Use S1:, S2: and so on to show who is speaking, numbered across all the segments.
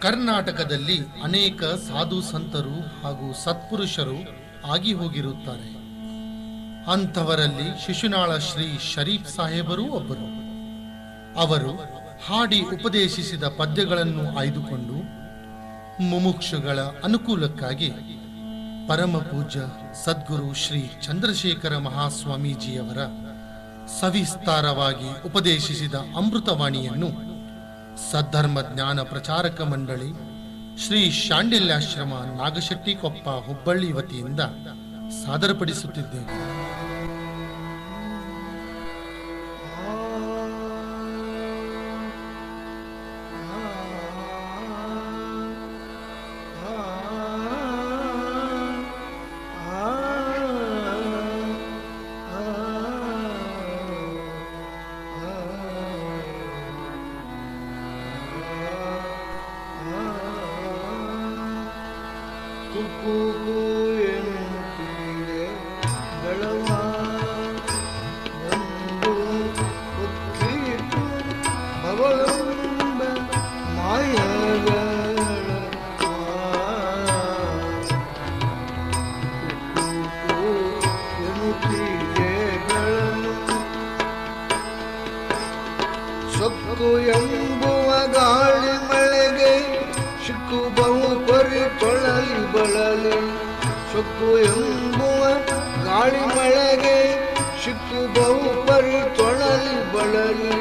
S1: ಕರ್ನಾಟಕದಲ್ಲಿ ಅನೇಕ ಸಾಧು ಸಂತರು ಹಾಗೂ ಸತ್ಪುರುಷರು ಆಗಿ ಹೋಗಿರುತ್ತಾರೆ. ಅಂಥವರಲ್ಲಿ ಶಿಶುನಾಳ ಶ್ರೀ ಶರೀಫ್ ಸಾಹೇಬರೂ ಒಬ್ಬರು. ಅವರು ಹಾಡಿ ಉಪದೇಶಿಸಿದ ಪದ್ಯಗಳನ್ನು ಆಯ್ದುಕೊಂಡು ಮುಮುಕ್ಷುಗಳ ಅನುಕೂಲಕ್ಕಾಗಿ ಪರಮ ಪೂಜ್ಯ ಸದ್ಗುರು ಶ್ರೀ ಚಂದ್ರಶೇಖರ ಮಹಾಸ್ವಾಮೀಜಿಯವರ ಸವಿಸ್ತಾರವಾಗಿ ಉಪದೇಶಿಸಿದ ಅಮೃತವಾಣಿಯನ್ನು ಸದ್ಧರ್ಮ ಜ್ಞಾನ ಪ್ರಚಾರಕ ಮಂಡಳಿ ಶ್ರೀ ಶಾಂಡಿಲ್ಯಾಶ್ರಮ ನಾಗಶೆಟ್ಟಿಕೊಪ್ಪ ಹುಬ್ಬಳ್ಳಿ ವತಿಯಿಂದ ಸಾದರಪಡಿಸುತ್ತಿದ್ದೇವೆ
S2: ಸೊಕ್ಕು ಎಂಬುವ ಗಾಳಿ ಮಳೆಗೆ ಸಿಕ್ಕು ಬಹು ಪರಿ ತೊಳಲಿ ಬಳಲಿ. ಸೊಕ್ಕು ಎಂಬುವ ಗಾಳಿ ಮಳೆಗೆ ಸಿಕ್ಕು ಬಹು ಪರಿ ತೊಳಲಿ ಬಳಲಿ.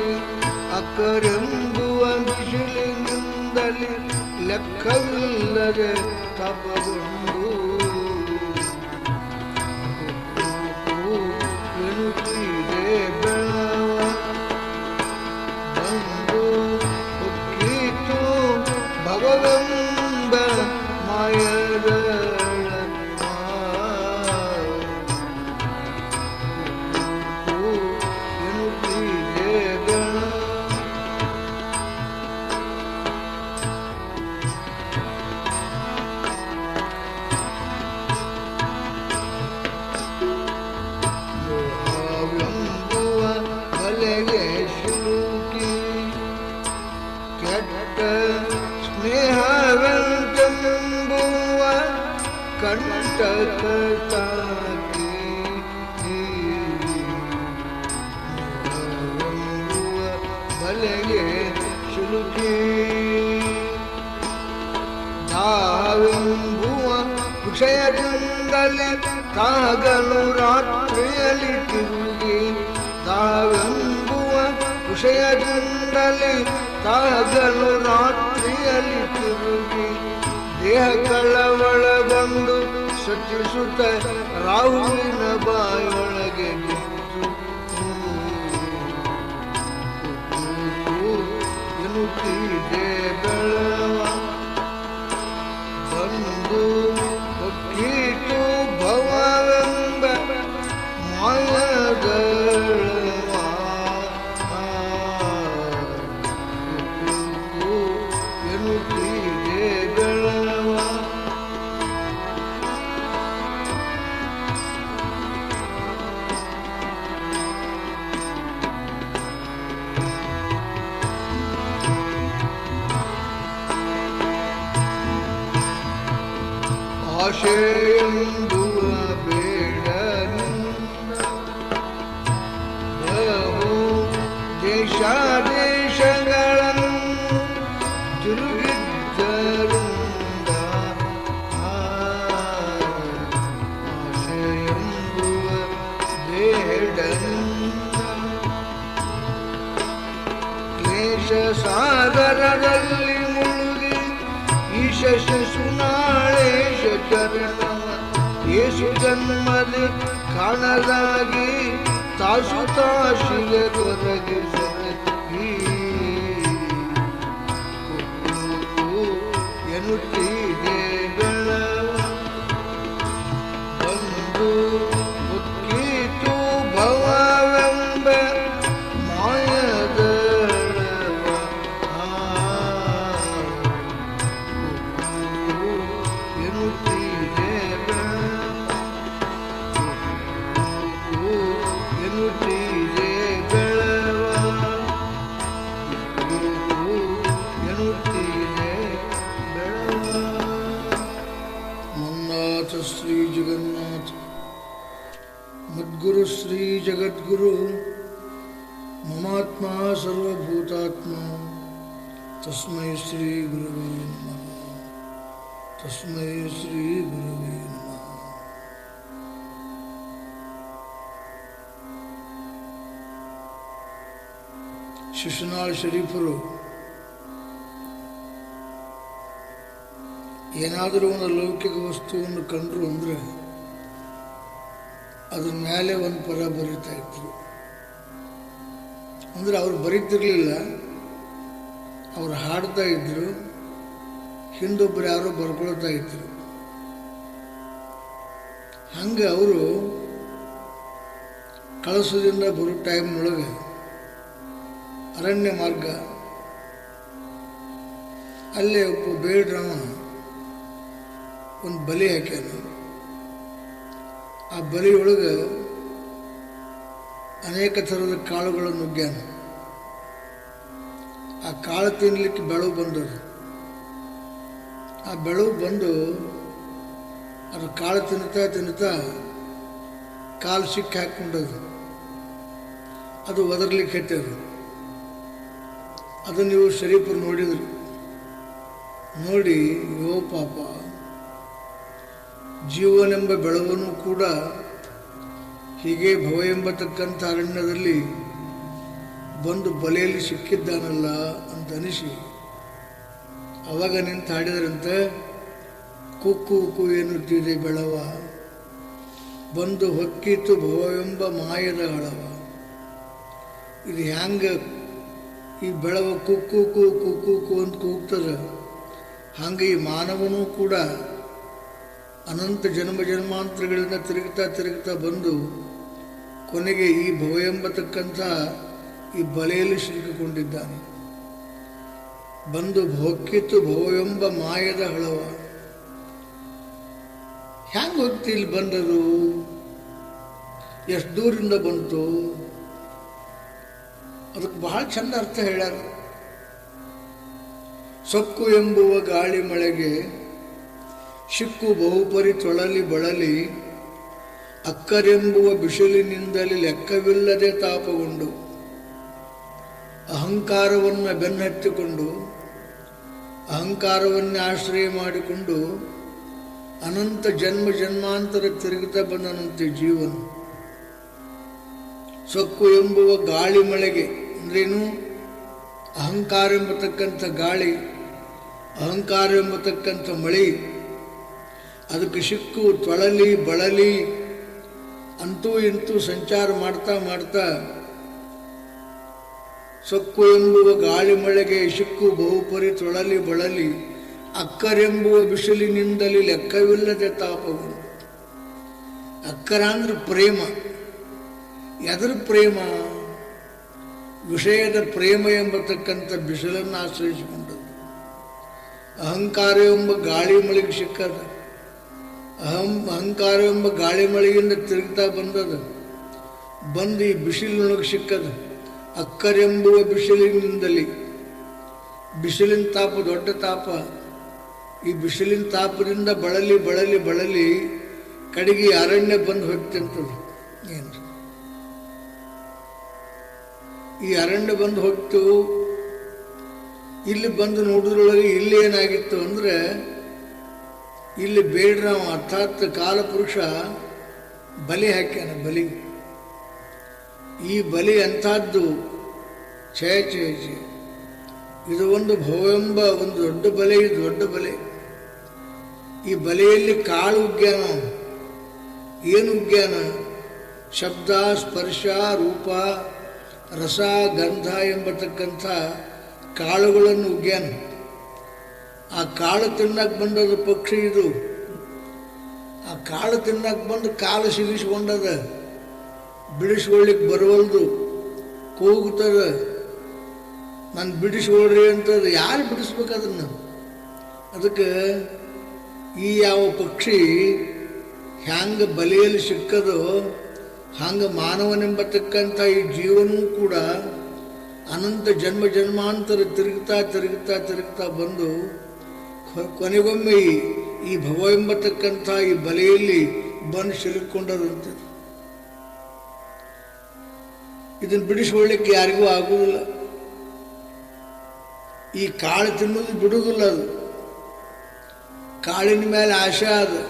S2: ಅಕ್ಕರೆಂಬುವ ಬಿಸಿಲಿನಿಂದಲಿ ಲೆಕ್ಕವಿಲ್ಲದೆ ತಪಗೊಂಡು ತಾವೆಂಬುವ ವಿಷಯದಿಂದಲೇ ಕಾಗಲು ರಾತ್ರಿಯಲ್ಲಿ ತಿರುಗಿ. ತಾವೆಂಬುವ ವಿಷಯದಿಂದಲೇ ಕಾಗಲು ರಾತ್ರಿಯಲ್ಲಿ ತಿರುಗಿ. ದೇಹ ಕಳವಳಗೊಂಡು ಸಚಿಸುತ್ತ ರಾಹುವಿನ ಬಾಯೊಳಗೆ ಬಿತ್ತು ಎನ್ನುತ್ತೀದೆ ಕಾಣಲಾಗಿ ತಾಸು ತಾಶಿಗೆ ಕೊರಗಿ ಶಿಶುನಾಳ್ ಶರೀಫರು. ಏನಾದರೂ ಒಂದು ಲೌಕಿಕ ವಸ್ತುವನ್ನು ಕಂಡ್ರು ಅಂದರೆ ಅದ್ರ ಮೇಲೆ ಒಂದು ಪದ ಬರೀತಾ ಇದ್ರು. ಅಂದರೆ ಅವ್ರು ಬರೀತಿರ್ಲಿಲ್ಲ, ಅವ್ರು ಹಾಡ್ತಾ ಇದ್ರು ಹಿಂದೊಬ್ಬರು ಯಾರೋ ಬರ್ಕೊಳ್ತಾ ಇದ್ರು. ಹಂಗೆ ಅವರು ಕಳಸದಿಂದ ಬರೋ ಟೈಮ್ನೊಳಗೆ ಅರಣ್ಯ ಮಾರ್ಗ. ಅಲ್ಲೇ ಒಬ್ಬ ಬೇಡ್ರವ. ಒಂದು ಬಲಿ ಹಾಕ್ಯಾನ. ಆ ಬಲಿಯೊಳಗೆ ಅನೇಕ ಥರದ ಕಾಳುಗಳನ್ನು ನುಗ್ಗ್ಯಾನ. ಆ ಕಾಳು ತಿನ್ಲಿಕ್ಕೆ ಬೆಳವು ಬಂದದು. ಆ ಬೆಳವು ಬಂದು ಅದು ಕಾಳು ತಿನ್ನುತ್ತಾ ತಿನ್ನುತ್ತಾ ಕಾಲು ಸಿಕ್ಕಿ ಹಾಕ್ಕೊಂಡದು ಅದು ಒದರ್ಲಿಕ್ಕೆ ಹತ್ತದು. ಅದನ್ನು ನೀವು ಶರೀಫರು ನೋಡಿದ್ರಿ. ನೋಡಿ ಯೋ ಪಾಪ, ಜೀವನೆಂಬ ಬೆಳವನು ಕೂಡ ಹೀಗೆ ಭವ ಎಂಬತಕ್ಕಂಥ ಅರಣ್ಯದಲ್ಲಿ ಬಂದು ಬಲೆಯಲ್ಲಿ ಸಿಕ್ಕಿದ್ದಾನಲ್ಲ ಅಂತ ಅನಿಸಿ ಅವಾಗ ನಿಂತು ಹಾಡಿದ್ರಂತೆ ಕುಕ್ಕು ಉಕ್ಕು ಎನ್ನುತ್ತಿದೆ ಬೆಳವ? ಬಂದು ಹೊಕ್ಕಿತು ಭವವೆಂಬ ಮಾಯದ ಹಳವ ಇದು ಹ್ಯಾಂಗ ಈ ಬೆಳವ ಕುಕ್ಕು ಕುಕ್ಕು ಕು ಅಂತ ಕೂಗ್ತದೆ. ಹಾಗೆ ಈ ಮಾನವನೂ ಕೂಡ ಅನಂತ ಜನ್ಮ ಜನ್ಮಾಂತರಗಳಿಂದ ತಿರುಗ್ತಾ ತಿರುಗ್ತಾ ಬಂದು ಕೊನೆಗೆ ಈ ಭವ ಎಂಬತಕ್ಕಂಥ ಈ ಬಲೆಯಲ್ಲಿ ಸಿಲುಕಿಕೊಂಡಿದ್ದಾನೆ. ಬಂದು ಹೊಕ್ಕಿತು ಭವವೆಂಬ ಮಾಯದ ಹಳವ. ಹ್ಯಾಂಗ ಹೋಗ್ತಿ ಇಲ್ಲಿ ಬಂದದು? ಎಷ್ಟು ದೂರಿಂದ ಬಂತು? ಅದಕ್ಕೆ ಬಹಳ ಚಂದ ಅರ್ಥ ಹೇಳ್ಯಾರ. ಸೊಕ್ಕು ಎಂಬುವ ಗಾಳಿ ಮಳೆಗೆ ಶಿಕ್ಕು ಬಹುಪರಿ ತೊಳಲಿ ಬಳಲಿ, ಅಕ್ಕರೆಂಬುವ ಬಿಸಿಲಿನಿಂದಲೇ ಲೆಕ್ಕವಿಲ್ಲದೆ ತಾಪಗೊಂಡು, ಅಹಂಕಾರವನ್ನು ಬೆನ್ನಹತ್ತಿಕೊಂಡು ಅಹಂಕಾರವನ್ನೇ ಆಶ್ರಯ ಮಾಡಿಕೊಂಡು ಅನಂತ ಜನ್ಮ ಜನ್ಮಾಂತರ ತಿರುಗುತ್ತಾ ಬಂದನಂತೆ ಜೀವನ. ಸೊಕ್ಕು ಎಂಬುವ ಗಾಳಿ ಮಳೆಗೆ ಅಂದ್ರೇನು? ಅಹಂಕಾರ ಎಂಬತಕ್ಕಂಥ ಗಾಳಿ, ಅಹಂಕಾರ ಎಂಬತಕ್ಕಂಥ ಮಳೆ, ಅದಕ್ಕೆ ಸಿಕ್ಕು ತೊಳಲಿ ಬಳಲಿ ಅಂತೂ ಇಂತೂ ಸಂಚಾರ ಮಾಡ್ತಾ ಮಾಡ್ತಾ ಸೊಕ್ಕು ಎಂಬುವ ಗಾಳಿ ಮಳೆಗೆ ಸಿಕ್ಕು ಬಹುಪರಿ ತೊಳಲಿ ಬಳಲಿ, ಅಕ್ಕರೆಂಬುವ ಬಿಸಿಲಿನಿಂದಲೇ ಲೆಕ್ಕವಿಲ್ಲದೆ ತಾಪವು. ಅಕ್ಕರ ಅಂದ್ರೆ ಪ್ರೇಮ. ಎದರ ಪ್ರೇಮ? ವಿಷಯದ ಪ್ರೇಮ ಎಂಬತಕ್ಕಂಥ ಬಿಸಿಲನ್ನು ಆಶ್ರಯಿಸಿಕೊಂಡದ್ದು ಅಹಂಕಾರ ಎಂಬ ಗಾಳಿ ಮಳೆಗೆ ಸಿಕ್ಕದ. ಅಹಂ, ಅಹಂಕಾರ ಎಂಬ ಗಾಳಿ ಮಳೆಯಿಂದ ತಿರುಗ್ತಾ ಬಂದದ. ಬಂದು ಈ ಬಿಸಿಲಿನೊಳಗೆ ಸಿಕ್ಕದ. ಅಕ್ಕರೆಂಬುವ ಬಿಸಿಲಿನಿಂದಲೇ. ಬಿಸಿಲಿನ ತಾಪ ದೊಡ್ಡ ತಾಪ. ಈ ಬಿಸಿಲಿನ ತಾಪದಿಂದ ಬಳಲಿ ಬಳಲಿ ಬಳಲಿ ಕಡೆಗೆ ಅರಣ್ಯ ಬಂದು ಹೋಗ್ತಿಂತದ ಏನು? ಈ ಅರಣ್ಯ ಬಂದು ಹೊತ್ತು ಇಲ್ಲಿ ಬಂದು ನೋಡಿದ್ರೊಳಗೆ ಇಲ್ಲಿ ಏನಾಗಿತ್ತು ಅಂದ್ರೆ, ಇಲ್ಲಿ ಬೇಡ್ರವ ಅರ್ಥಾತ್ ಕಾಲಪುರುಷ ಬಲಿ ಹಾಕ್ಯಾನ, ಬಲಿ. ಈ ಬಲಿ ಅಂಥದ್ದು, ಛೇ ಛೇ ಛೇ. ಇದು ಒಂದು ಭವೆಂಬ ಒಂದು ದೊಡ್ಡ ಬಲೆ, ಇದು ದೊಡ್ಡ ಬಲೆ. ಈ ಬಲೆಯಲ್ಲಿ ಕಾಳು ಉಗ್ಯಾನ ಏನು ಉಗ್ಯಾನ ಶಬ್ದ, ಸ್ಪರ್ಶ, ರೂಪ ರಸ, ಗಂಧ ಎಂಬತಕ್ಕಂಥ ಕಾಳುಗಳನ್ನು ಉಗ್ಯಾನು. ಆ ಕಾಳು ತಿನ್ನಕ್ಕೆ ಬಂದದ ಪಕ್ಷಿ ಇದು. ಆ ಕಾಳು ತಿನ್ನಕ್ಕೆ ಬಂದು ಕಾಲು ಸಿಗಿಸ್ಕೊಂಡದ ಬಿಡಿಸ್ಕೊಳ್ಳಿಕ್ಕೆ ಬರವಲ್ದು, ಕೂಗುತ್ತದ, ನಾನು ಬಿಡಿಸ್ಕೊಳ್ರಿ ಅಂತದ ಯಾರು ಬಿಡಿಸ್ಬೇಕು ಅದನ್ನು? ಅದಕ್ಕೆ ಈ ಯಾವ ಪಕ್ಷಿ ಹ್ಯಾಂಗ ಬಲೆಯಲ್ಲಿ ಸಿಕ್ಕದೋ ಹಂಗೆ ಮಾನವನೆಂಬತಕ್ಕಂಥ ಈ ಜೀವನೂ ಕೂಡ ಅನಂತ ಜನ್ಮ ಜನ್ಮಾಂತರ ತಿರುಗ್ತಾ ತಿರುಗ್ತಾ ತಿರುಗ್ತಾ ಬಂದು ಕೊನೆಗೊಮ್ಮೆ ಈ ಭವ ಎಂಬತಕ್ಕಂಥ ಈ ಬಲೆಯಲ್ಲಿ ಬಂದು ಸಿಲುಕೊಂಡದಂತೆ ಇದನ್ನು ಬಿಡಿಸ್ಕೊಳ್ಳಿಕ್ಕೆ ಯಾರಿಗೂ ಆಗುವುದಿಲ್ಲ. ಈ ಕಾಳು ತಿನ್ನೋದು ಬಿಡುವುದಿಲ್ಲ ಅದು. ಕಾಳಿನ ಮೇಲೆ ಆಶೆ ಅದು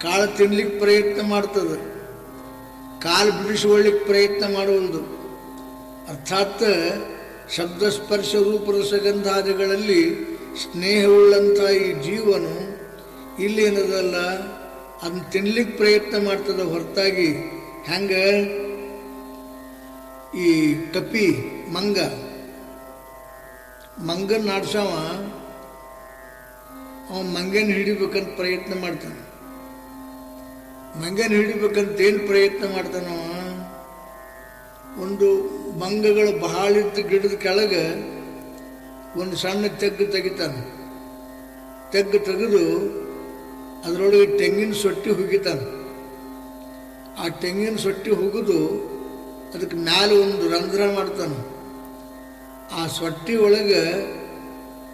S2: ಕಾಳು ತಿನ್ಲಿಕ್ಕೆ ಪ್ರಯತ್ನ ಮಾಡ್ತದೆ. ಕಾಲು ಬಿಡಿಸಿಕೊಳ್ಳಿಕ್ಕೆ ಪ್ರಯತ್ನ ಮಾಡುವುದು ಅರ್ಥಾತ್ ಶಬ್ದ ಸ್ಪರ್ಶ ರೂಪ ರಸಗಂಧಾದಿಗಳಲ್ಲಿ ಸ್ನೇಹವುಳ್ಳಂಥ ಈ ಜೀವನು ಇಲ್ಲಿ ಏನದಲ್ಲ ಅದನ್ನ ತಿನ್ಲಿಕ್ಕೆ ಪ್ರಯತ್ನ ಮಾಡ್ತದೆ ಹೊರತಾಗಿ ಹೆಂಗೆ ಈ ಕಪಿ ಮಂಗ. ಮಂಗನ್ನ ಆಡ್ಸವ ಅವ ಮಂಗನ ಹಿಡಿಬೇಕಂತ ಪ್ರಯತ್ನ ಮಾಡ್ತಾನೆ. ಮಂಗನ ಹಿಡಿಬೇಕಂತ ಏನು ಪ್ರಯತ್ನ ಮಾಡ್ತಾನವ ಒಂದು ಮಂಗಗಳು ಬಹಳ ಇತ್ತು ಗಿಡದ ಕೆಳಗೆ ಒಂದು ಸಣ್ಣ ತೆಗ್ಗು ತೆಗಿತಾನೆ. ತೆಗ್ಗು ತೆಗೆದು ಅದರೊಳಗೆ ತೆಂಗಿನ ಸೊಟ್ಟಿ ಹುಗಿತಾನೆ. ಆ ತೆಂಗಿನ ಸೊಟ್ಟಿ ಹುಗಿದು ಅದಕ್ಕೆ ಮ್ಯಾಲೆ ಒಂದು ರಂಧ್ರ ಮಾಡ್ತಾನೆ. ಆ ಸೊಟ್ಟಿ ಒಳಗೆ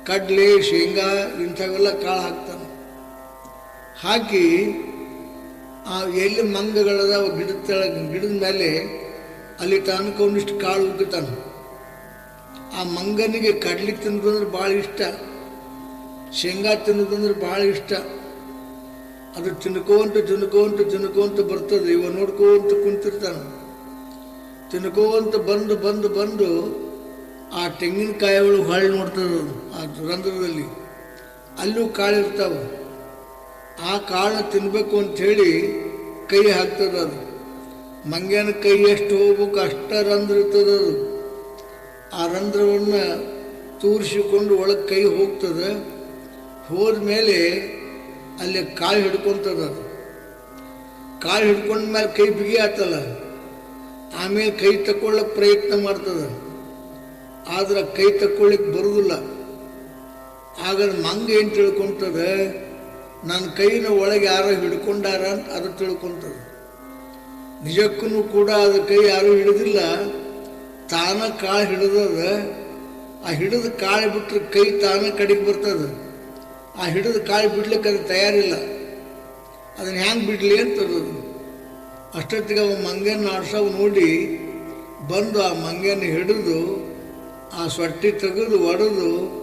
S2: ಕಡಲೆ, ಶೇಂಗಾ ಇಂಥವೆಲ್ಲ ಕಾಳು ಹಾಕ್ತಾನೆ. ಹಾಕಿ ಆ ಎಲ್ಲಿ ಮಂಗಗಳದಾವ ಗಿಡದ ಗಿಡದ ಮೇಲೆ ಅಲ್ಲಿ ತನಕ ಒಂದಿಷ್ಟು ಕಾಳು ಉಗ್ತಾನೆ ಆ ಮಂಗನಿಗೆ ಕಡ್ಲಿ ತಿನ್ನೋದಂದ್ರೆ ಭಾಳ ಇಷ್ಟ, ಶೇಂಗಾ ತಿನ್ನೋದಂದ್ರೆ ಭಾಳ ಇಷ್ಟ. ಅದು ತಿನ್ಕೋಂತ ತಿನ್ಕೋಂತ ತಿನ್ಕೋಂತ ಬರ್ತದೆ, ಇವ ನೋಡ್ಕೋಂತ ಕುಂತಿರ್ತಾನೆ. ತಿನ್ಕೋಂತ ಬಂದು ಬಂದು ಬಂದು ಆ ತೆಂಗಿನಕಾಯಿ ಒಳಗೆ ಹೊಳ್ಳಿ ಆ ರಂಧ್ರದಲ್ಲಿ. ಅಲ್ಲೂ ಕಾಳು ಇರ್ತಾವೆ ಆ ಕಾಳನ್ನ ತಿನ್ನಬೇಕು ಅಂಥೇಳಿ ಕೈ ಹಾಕ್ತದೆ ಅದು. ಮಂಗ್ಯನ ಕೈ ಎಷ್ಟು ಹೋಗ್ಬೇಕು ಅಷ್ಟು ರಂಧ್ರ ಇರ್ತದದು ಆ ರಂಧ್ರವನ್ನು ತೂರಿಸಿಕೊಂಡು ಒಳಗೆ ಕೈ ಹೋಗ್ತದೆ. ಹೋದ್ಮೇಲೆ ಅಲ್ಲಿ ಕಾಳು ಹಿಡ್ಕೊಂತದ ಅದು. ಕಾಳು ಹಿಡ್ಕೊಂಡ ಮೇಲೆ ಕೈ ಬಿಗಿ ಆತಲ್ಲ. ಆಮೇಲೆ ಕೈ ತಕೊಳ್ಳಕ್ಕೆ ಪ್ರಯತ್ನ ಮಾಡ್ತದೆ. ಆದ್ರೆ ಕೈ ತಕ್ಕೊಳ್ಳಿಕ್ಕೆ ಬರುವುದಿಲ್ಲ ಆಗ ಮಂಗ ಏನು ತಿಳ್ಕೊಂತದೆ? ನನ್ನ ಕೈನ ಒಳಗೆ ಯಾರೋ ಹಿಡ್ಕೊಂಡಾರ ಅಂತ ಅದು ತಿಳ್ಕೊಂತದೆ ನಿಜಕ್ಕೂ ಕೂಡ ಅದು ಕೈ ಯಾರೂ ಹಿಡಿದಿಲ್ಲ. ತಾನ ಕಾಳು ಹಿಡಿದದ. ಆ ಹಿಡಿದ ಕಾಳು ಬಿಟ್ಟರೆ ಕೈ ತಾನ ಕಡೆಗೆ ಬರ್ತದೆ. ಆ ಹಿಡಿದ ಕಾಳು ಬಿಡ್ಲಿಕ್ಕೆ ಅದು ತಯಾರಿಲ್ಲ. ಅದನ್ನು ಹ್ಯಾಂಗೆ ಬಿಡಲಿ ಅಂತದು ಅಷ್ಟೊತ್ತಿಗೆ ಅವ ಮಂಗನ ಆಡ್ಸವ್ ನೋಡಿ ಬಂದು ಆ ಮಂಗೇನ ಹಿಡಿದು ಆ ಸೊಟ್ಟಿ ತೆಗೆದು ಒಡೆದು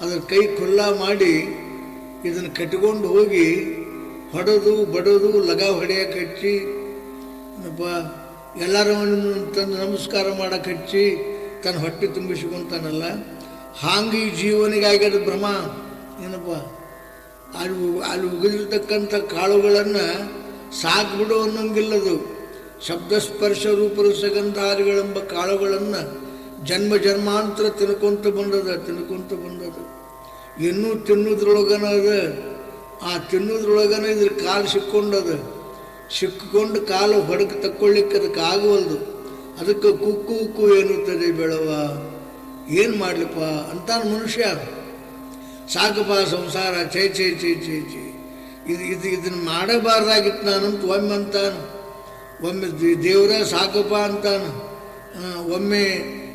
S2: ಅದರ ಕೈ ಖುಲ್ಲಾ ಮಾಡಿ ಇದನ್ನು ಕಟ್ಟಿಕೊಂಡು ಹೋಗಿ ಹೊಡೆದು ಬಡದು ಲಗ ಹೊಡೆಯ ಹಚ್ಚಿ ಏನಪ್ಪ, ಎಲ್ಲರವನ್ನು ತಂದು ನಮಸ್ಕಾರ ಮಾಡಕ್ಕೆ ಹಚ್ಚಿ ತನ್ನ ಹೊಟ್ಟೆ ತುಂಬಿಸ್ಕೊಂತಾನಲ್ಲ ಹಾಂಗೆ ಈ ಜೀವನಿಗೆ ಆಗ್ಯದ ಭ್ರಮ, ಏನಪ್ಪ, ಅಲ್ಲಿ ಅಲ್ಲಿ ಉಗಿದಿರ್ತಕ್ಕಂಥ ಕಾಳುಗಳನ್ನು ಸಾಕ್ಬಿಡು ಅನ್ನೋಂಗಿಲ್ಲದು. ಶಬ್ದಸ್ಪರ್ಶ ಸ್ಪರ್ಶ ರೂಪರಸಗಂಧಾರಿಗಳೆಂಬ ಕಾಳುಗಳನ್ನು ಜನ್ಮ ಜನ್ಮಾಂತರ ತಿನ್ಕೊಂತ ಬಂದದ ತಿನ್ಕೊಂತ ಬಂದದ. ಇನ್ನೂ ತಿನ್ನೋದ್ರೊಳಗನ ಅದ ಆ ತಿನ್ನೋದ್ರೊಳಗನ ಇದ್ರ ಕಾಲು ಸಿಕ್ಕೊಂಡದ. ಸಿಕ್ಕೊಂಡು ಕಾಲು ಹೊಡಕ್ಕೆ ತಕ್ಕೊಳ್ಳಿಕ್ಕೆ ಅದಕ್ಕೆ ಆಗುವಲ್ದು. ಅದಕ್ಕೆ ಕುಕ್ಕು ಉಕ್ಕು ಏನುತ್ತದೆ ಬೆಳವ. ಏನು ಮಾಡಲಿಪ್ಪ? ಅಂತ ಮನುಷ್ಯ. ಸಾಕಪ್ಪ ಸಂಸಾರ, ಛೇ ಛೇ ಛೇ ಛೇ ಛೇ. ಇದು ಇದು, ಇದನ್ನು ಮಾಡಬಾರ್ದಾಗಿತ್ತು ನಾನಂತ ಒಮ್ಮೆ ಅಂತಾನು. ಒಮ್ಮೆ ದೇವರ ದೇವ್ರ ಸಾಕಪ್ಪ ಅಂತಾನು. ಒಮ್ಮೆ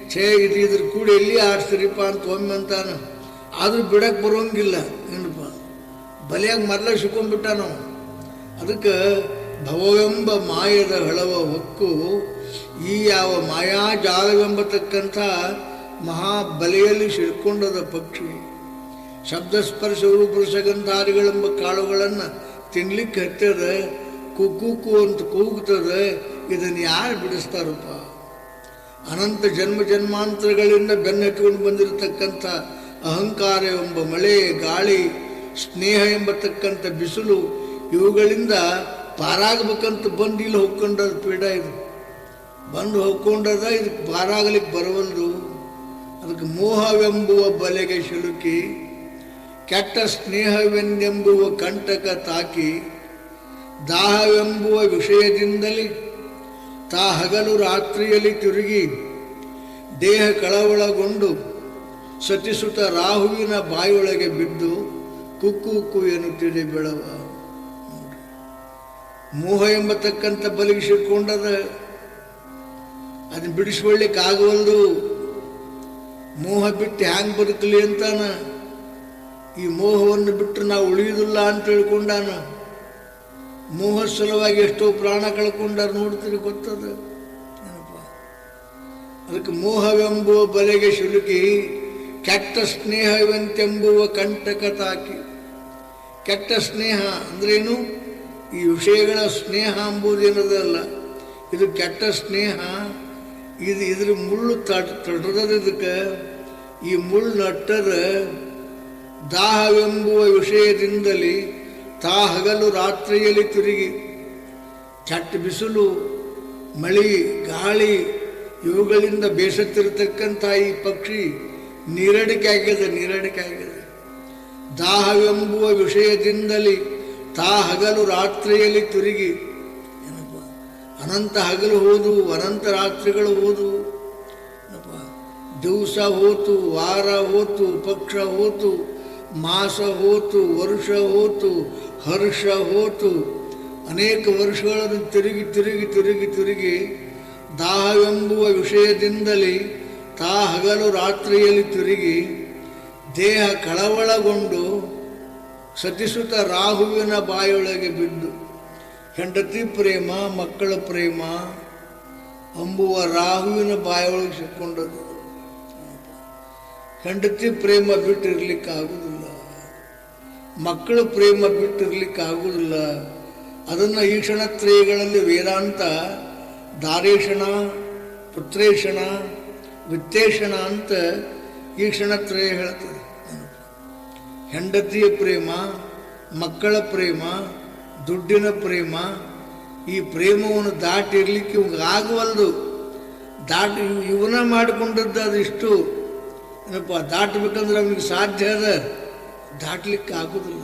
S2: ಛೇ, ಇದು, ಇದ್ರ ಕೂಡ ಎಲ್ಲಿ ಆಡ್ಸ್ತೀರಿಪ್ಪ ಅಂತ ಒಮ್ಮೆ ಅಂತಾನು. ಆದರೂ ಬಿಡಕ್ಕೆ ಬರೋಂಗಿಲ್ಲ ಏನಪ್ಪ? ಬಲಿಯಾಗಿ ಮರಲ ಸಿಕ್ಕೊಂಡ್ಬಿಟ್ಟ ನಾವು ಅದಕ್ಕೆ ಭವವೆಂಬ ಮಾಯದ ಹಳವ ಹೊಕ್ಕು ಈ ಯಾವ ಮಾಯಾ ಮಾಯಾಜಾಲವೆಂಬತಕ್ಕಂಥ ಮಹಾಬಲೆಯಲ್ಲಿ ಸಿಡ್ಕೊಂಡದ ಪಕ್ಷಿ. ಶಬ್ದಸ್ಪರ್ಶ ಸ್ಪರ್ಶ ರೂಪರಸಗಂಧಾರಿಗಳೆಂಬ ಕಾಳುಗಳನ್ನು ತಿನ್ಲಿಕ್ಕೆ ಹತ್ತದ ಕುಕ್ಕು ಅಂತ ಕೂಗ್ತದೆ ಇದನ್ನು ಯಾರು ಬಿಡಿಸ್ತಾರಪ್ಪ? ಅನಂತ ಜನ್ಮ ಜನ್ಮಾಂತರಗಳಿಂದ ಬೆನ್ನಟ್ಕೊಂಡು ಬಂದಿರತಕ್ಕಂಥ ಅಹಂಕಾರ ಎಂಬ ಮಳೆ, ಗಾಳಿ, ಸ್ನೇಹ ಎಂಬತಕ್ಕಂಥ ಬಿಸಿಲು, ಇವುಗಳಿಂದ ಪಾರಾಗಬೇಕಂತ ಬಂದು ಇಲ್ಲಿ ಹೊಕ್ಕೊಂಡದ ಪೀಡ ಇದು. ಬಂದು ಹೊಕ್ಕೊಂಡದ ಇದಕ್ಕೆ ಪಾರಾಗಲಿಕ್ಕೆ ಬರವಲ್ದು. ಅದಕ್ಕೆ ಮೋಹವೆಂಬುವ ಬಲೆಗೆ ಸಿಲುಕಿ, ಕೆಟ್ಟ ಸ್ನೇಹವೆಂದೆಂಬುವ ಕಂಟಕ ತಾಕಿ, ದಾಹವೆಂಬುವ ವಿಷಯದಿಂದಲೇ ತಾ ಹಗಲು ರಾತ್ರಿಯಲ್ಲಿ ತಿರುಗಿ, ದೇಹ ಕಳವಳಗೊಂಡು ಸತಿಸುತ್ತ ರಾಹುವಿನ ಬಾಯೊಳಗೆ ಬಿದ್ದು ಕುಕ್ಕು ಉಕ್ಕು ಎನ್ನುತ್ತಿದೆ ಬೆಳವ. ಮೋಹ ಎಂಬತಕ್ಕಂಥ ಬಲಗಿಸಿಕೊಂಡದ ಅದನ್ನು ಅದನ್ನ ಬಿಡಿಸ್ಕೊಳ್ಳಿಕ್ಕೆ ಆಗವಲ್ದು ಮೋಹ ಬಿಟ್ಟು ಹ್ಯಾಂಗ್ ಬದುಕಲಿ ಅಂತಾನ. ಈ ಮೋಹವನ್ನು ಬಿಟ್ಟು ನಾವು ಉಳಿಯುವುದಿಲ್ಲ ಅಂತ ತಿಳ್ಕೊಂಡಾನ. ಮೋಹ ಸಲುವಾಗಿ ಎಷ್ಟೋ ಪ್ರಾಣ ಕಳ್ಕೊಂಡಾರ ನೋಡ್ತೀರಿ ಗೊತ್ತದ? ಅದಕ್ಕೆ ಮೋಹವೆಂಬುವ ಬಲೆಗೆ ಸಿಲುಕಿ ಕೆಟ್ಟ ಸ್ನೇಹವೆಂತೆಂಬುವ ಕಂಟಕ ತಾಕಿ. ಕೆಟ್ಟ ಸ್ನೇಹ ಅಂದ್ರೇನು? ಈ ವಿಷಯಗಳ ಸ್ನೇಹ ಎಂಬುದೇನದಲ್ಲ ಇದು ಕೆಟ್ಟ ಸ್ನೇಹ, ಇದು ಇದ್ರ ಮುಳ್ಳು ತಟ್ ಇದಕ್ಕೆ, ಈ ಮುಳ್ಳು ನಟ್ಟದ ದಾಹವೆಂಬುವ ವಿಷಯದಿಂದಲೇ ತಾ ಹಗಲು ರಾತ್ರಿಯಲ್ಲಿ ತಿರುಗಿ. ಚಟ್ಟ ಬಿಸಿಲು, ಮಳಿ, ಗಾಳಿ, ಇವುಗಳಿಂದ ಬೇಸತ್ತಿರತಕ್ಕಂಥ ಈ ಪಕ್ಷಿ ನೀರಡಿಕೆ ಆಗಿದೆ ನೀರಡಿಕೆ ಆಗಿದೆ. ದಾಹವೆಂಬುವ ವಿಷಯದಿಂದಲೇ ತಾ ಹಗಲು ರಾತ್ರಿಯಲ್ಲಿ ತಿರುಗಿ. ಏನಪ್ಪ? ಅನಂತ ಹಗಲು ಹೋದವು ಅನಂತ ರಾತ್ರಿಗಳು ಹೋದವು ಏನಪ್ಪ? ದಿವಸ ಹೋತು, ವಾರ ಹೋತು, ಪಕ್ಷ ಹೋತು, ಮಾಸ ಹೋತು, ವರ್ಷ ಹೋತು, ಹರ್ಷ ಹೋತು. ಅನೇಕ ವರ್ಷಗಳನ್ನು ತಿರುಗಿ ತಿರುಗಿ ತಿರುಗಿ ತಿರುಗಿ ದಾಹವೆಂಬುವ ವಿಷಯದಿಂದಲೇ ತಾ ಹಗಲು ರಾತ್ರಿಯಲ್ಲಿ ತಿರುಗಿ ದೇಹ ಕಳವಳಗೊಂಡು ಸತಿಸುತ್ತ ರಾಹುವಿನ ಬಾಯೊಳಗೆ ಬಿದ್ದು, ಹೆಂಡತಿ ಪ್ರೇಮ, ಮಕ್ಕಳ ಪ್ರೇಮ ಅಂಬುವ ರಾಹುವಿನ ಬಾಯೊಳಗೆ ಸಿಕ್ಕೊಂಡದ್ದು. ಹೆಂಡತಿ ಪ್ರೇಮ ಬಿಟ್ಟಿರ್ಲಿಕ್ಕೆ ಆಗುವುದಿಲ್ಲ ಮಕ್ಕಳ ಪ್ರೇಮ ಬಿಟ್ಟಿರಲಿಕ್ಕಾಗುವುದಿಲ್ಲ. ಅದನ್ನು ಈ ಕ್ಷಣತ್ರಯಗಳಲ್ಲಿ ವೇದಾಂತ ದಾರೇಷಣ ಪುತ್ರೇಶಣ ವಿತ್ತೇಷಣ ಅಂತ ಈ ಕ್ಷಣತ್ರಯ ಹೇಳ್ತದೆ. ಹೆಂಡತಿಯ ಪ್ರೇಮ, ಮಕ್ಕಳ ಪ್ರೇಮ, ದುಡ್ಡಿನ ಪ್ರೇಮ, ಈ ಪ್ರೇಮವನ್ನು ದಾಟಿರ್ಲಿಕ್ಕೆ ಇವಾಗ ಆಗವಲ್ದು. ದಾಟಿ ಇವನ ಮಾಡಿಕೊಂಡದ್ದು ಅದಿಷ್ಟು ಏನಪ್ಪ, ದಾಟಬೇಕಂದ್ರೆ ಅವನಿಗೆ ಸಾಧ್ಯ ಅದ. ದಾಟ್ಲಿಕ್ಕೆ ಆಗುದಿಲ್ಲ.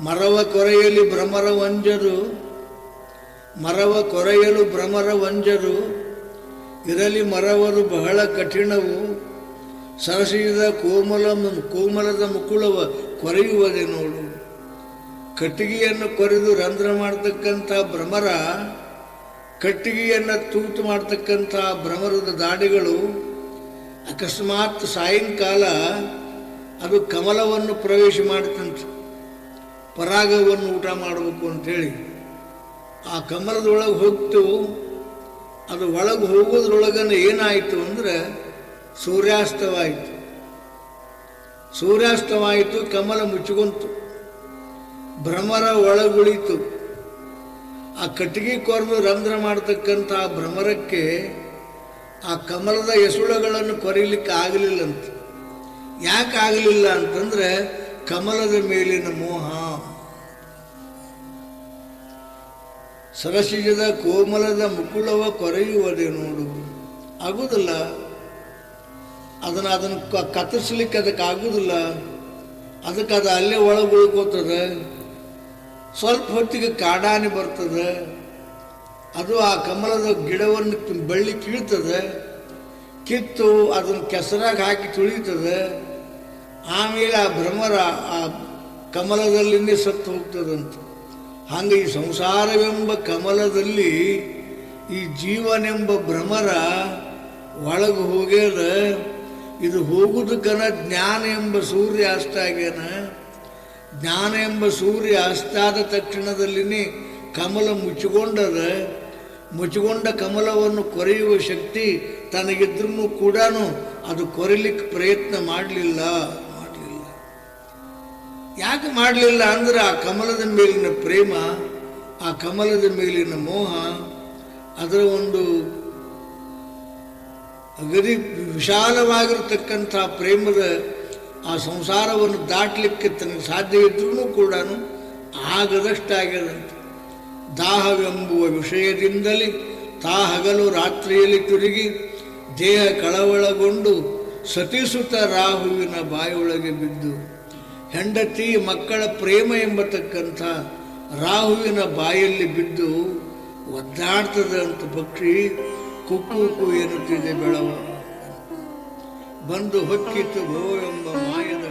S2: ಮರವ ಕೊರೆಯಲಿ ಭ್ರಮರ ವಂಜರು, ಮರವ ಕೊರೆಯಲು ಭ್ರಮರ ವಂಜರು ಇರಲಿ ಮರವರು ಬಹಳ ಕಠಿಣವು. ಸರಸಿದ ಕೋಮಲ ಕೋಮಲದ ಮುಕುಳವ ಕೊರೆಯುವುದೇ ನೋಡು. ಕಟ್ಟಿಗೆಯನ್ನು ಕೊರೆದು ರಂಧ್ರ ಮಾಡತಕ್ಕಂಥ ಭ್ರಮರ, ಕಟ್ಟಿಗೆಯನ್ನು ತೂತು ಮಾಡ್ತಕ್ಕಂಥ ಭ್ರಮರದ ದಾಡಿಗಳು, ಅಕಸ್ಮಾತ್ ಸಾಯಂಕಾಲ ಅದು ಕಮಲವನ್ನು ಪ್ರವೇಶ ಮಾಡ್ತಂತೆ. ಪರಾಗವನ್ನು ಊಟ ಮಾಡಬೇಕು ಅಂತೇಳಿ. ಆ ಕಮಲದೊಳಗೆ ಹೋಗ್ತು. ಅದು ಒಳಗೆ ಹೋಗೋದ್ರೊಳಗನೆ ಏನಾಯಿತು ಅಂದ್ರೆ ಸೂರ್ಯಾಸ್ತವಾಯಿತು. ಸೂರ್ಯಾಸ್ತವಾಯಿತು, ಕಮಲ ಮುಚ್ಕೊಂತು ಭ್ರಮರ ಒಳಗುಳಿತು. ಆ ಕಟ್ಟಿಗೆ ಕೊರೆದು ರಂಧ್ರ ಮಾಡತಕ್ಕಂಥ ಆ ಭ್ರಮರಕ್ಕೆ ಆ ಕಮಲದ ಎಸುಳುಗಳನ್ನು ಕೊರೀಲಿಕ್ಕೆ ಆಗಲಿಲ್ಲಂತ. ಯಾಕೆ ಆಗಲಿಲ್ಲ ಅಂತಂದ್ರೆ ಕಮಲದ ಮೇಲಿನ ಮೋಹ ಸರಸಿಜದ ಕೋಮಲದ ಮುಕುಳವ ಕೊರೆಯುವುದೇ ನೋಡು. ಆಗುವುದಿಲ್ಲ? ಅದನ್ನು ಅದನ್ನು ಕತ್ತರಿಸ್ಲಿಕ್ಕೆ ಅದಕ್ಕೆ ಆಗುವುದಿಲ್ಲ. ಅದಕ್ಕೆ ಅದು ಅಲ್ಲೇ ಒಳಗೆ ಸ್ವಲ್ಪ ಹೊತ್ತಿಗೆ ಕಾಡಾನೆ ಬರ್ತದೆ. ಅದು ಆ ಕಮಲದ ಗಿಡವನ್ನು ಬಳ್ಳಿ ಕೀಳ್ತದೆ. ಕಿತ್ತು ಅದನ್ನು ಕೆಸರಾಗಿ ಹಾಕಿ ತುಳಿತದೆ. ಆಮೇಲೆ ಆ ಭ್ರಮರ ಆ ಕಮಲದಲ್ಲಿನೇ ಸತ್ತು ಹೋಗ್ತದಂತ. ಹಂಗೆ ಈ ಸಂಸಾರವೆಂಬ ಕಮಲದಲ್ಲಿ ಈ ಜೀವನೆಂಬ ಭ್ರಮರ ಒಳಗೆ ಹೋಗ್ಯದ, ಇದು ಹೋಗುದಕ್ಕನ ಜ್ಞಾನ ಎಂಬ ಸೂರ್ಯ ಅಷ್ಟ ಆಗ್ಯಾನ. ಜ್ಞಾನ ಎಂಬ ಸೂರ್ಯ ಅಸ್ತಾದ ತಕ್ಷಣದಲ್ಲಿನೇ ಕಮಲ ಮುಚ್ಚಿಕೊಂಡದ. ಮುಚ್ಚಿಕೊಂಡ ಕಮಲವನ್ನು ಕೊರೆಯುವ ಶಕ್ತಿ ತನಗಿದ್ರೂ ಕೂಡ ಅದು ಕೊರಿಲಿಕ್ಕೆ ಪ್ರಯತ್ನ ಮಾಡಲಿಲ್ಲ. ಯಾಕೆ ಮಾಡಲಿಲ್ಲ ಅಂದ್ರೆ ಆ ಕಮಲದ ಮೇಲಿನ ಪ್ರೇಮ, ಆ ಕಮಲದ ಮೇಲಿನ ಮೋಹ, ಅದರ ಒಂದು ಅಗದಿ ವಿಶಾಲವಾಗಿರತಕ್ಕಂಥ ಪ್ರೇಮದ ಆ ಸಂಸಾರವನ್ನು ದಾಟಲಿಕ್ಕೆ ತನಗೆ ಸಾಧ್ಯ ಇದ್ರೂ ಕೂಡ ಆಗದಷ್ಟಾಗ್ಯದಂತೆ. ದಾಹವೆಂಬುವ ವಿಷಯದಿಂದಲೇ ತಾ ಹಗಲು ರಾತ್ರಿಯಲ್ಲಿ ತಿರುಗಿ ದೇಹ ಕಳವಳಗೊಂಡು ಸತಿಸುತ್ತ ರಾಹುವಿನ ಬಾಯೊಳಗೆ ಬಿದ್ದು ಹೆಂಡತಿ ಮಕ್ಕಳ ಪ್ರೇಮ ಎಂಬತಕ್ಕಂಥ ರಾಹುವಿನ ಬಾಯಲ್ಲಿ ಬಿದ್ದು ಒದ್ದಾಡ್ತದೆ ಅಂತ ಪಕ್ಷಿ ಕುಕ್ಕು ಎನ್ನುತ್ತಿದೆ ಬೆಳವ. ಬಂದು ಹೊಕ್ಕಿತು ಗೋ ಎಂಬ ಮಾಯದ